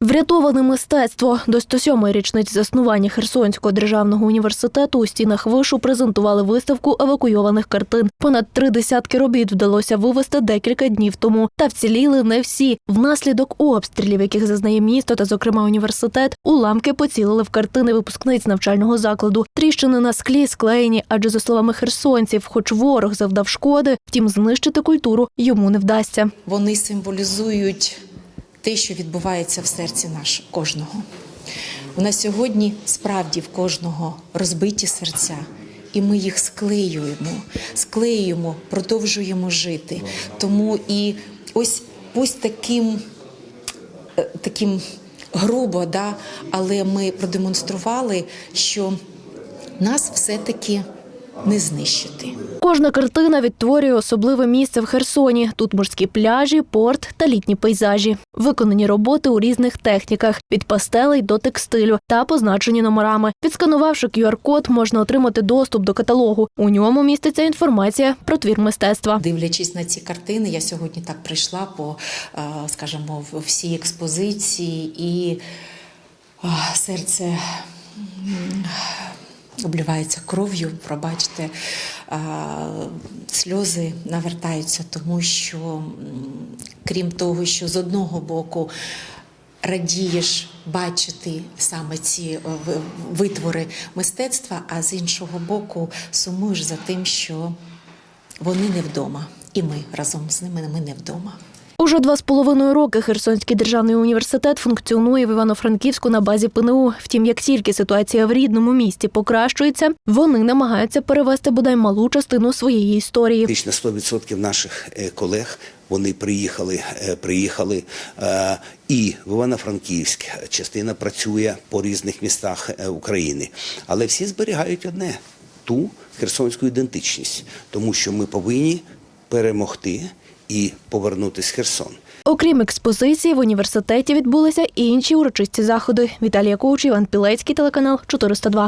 Врятоване мистецтво до 107-ї річниці заснування Херсонського державного університету у стінах вишу презентували виставку евакуйованих картин. Понад три десятки робіт вдалося вивезти декілька днів тому. Та вціліли не всі. Внаслідок обстрілів, яких зазнає місто та, зокрема, університет, уламки поцілили в картини випускниць навчального закладу. Тріщини на склі склеєні, адже за словами херсонців, хоч ворог завдав шкоди, втім знищити культуру йому не вдасться. Вони символізують те, що відбувається в серці наш кожного. У нас сьогодні справді в кожного розбиті серця, і ми їх склеюємо, склеюємо, продовжуємо жити. Тому і ось ось таким, е, таким грубо, да, але ми продемонстрували, що нас все-таки не знищити. Кожна картина відтворює особливе місце в Херсоні. Тут морські пляжі, порт та літні пейзажі. Виконані роботи у різних техніках від пастелей до текстилю та позначені номерами. Відсканувавши QR-код, можна отримати доступ до каталогу. У ньому міститься інформація про твір мистецтва. Дивлячись на ці картини, я сьогодні так прийшла по, е, скажімо, всій експозиції, і серце м, обливається кров'ю. Пробачте, сльози навертаються, тому що, крім того, що з одного боку. Радієш бачити саме ці е, витвори мистецтва, а з іншого боку сумуєш за тим, що вони не вдома, і ми разом з ними ми не вдома. Уже два з половиною роки Херсонський державний університет функціонує в Івано-Франківську на базі ПНУ. Втім, як тільки ситуація в рідному місті покращується, вони намагаються перевести бодай малу частину своєї історії. Практично 100% наших е, колег вони приїхали, е, приїхали е, і в Івано-Франківськ. Частина працює по різних містах України, але всі зберігають одне ту херсонську ідентичність, тому що ми повинні перемогти і повернутися в Херсон. Окрім експозиції, в університеті відбулися і інші урочисті заходи. Віталія Коуч, Іван Пілецький, телеканал 402.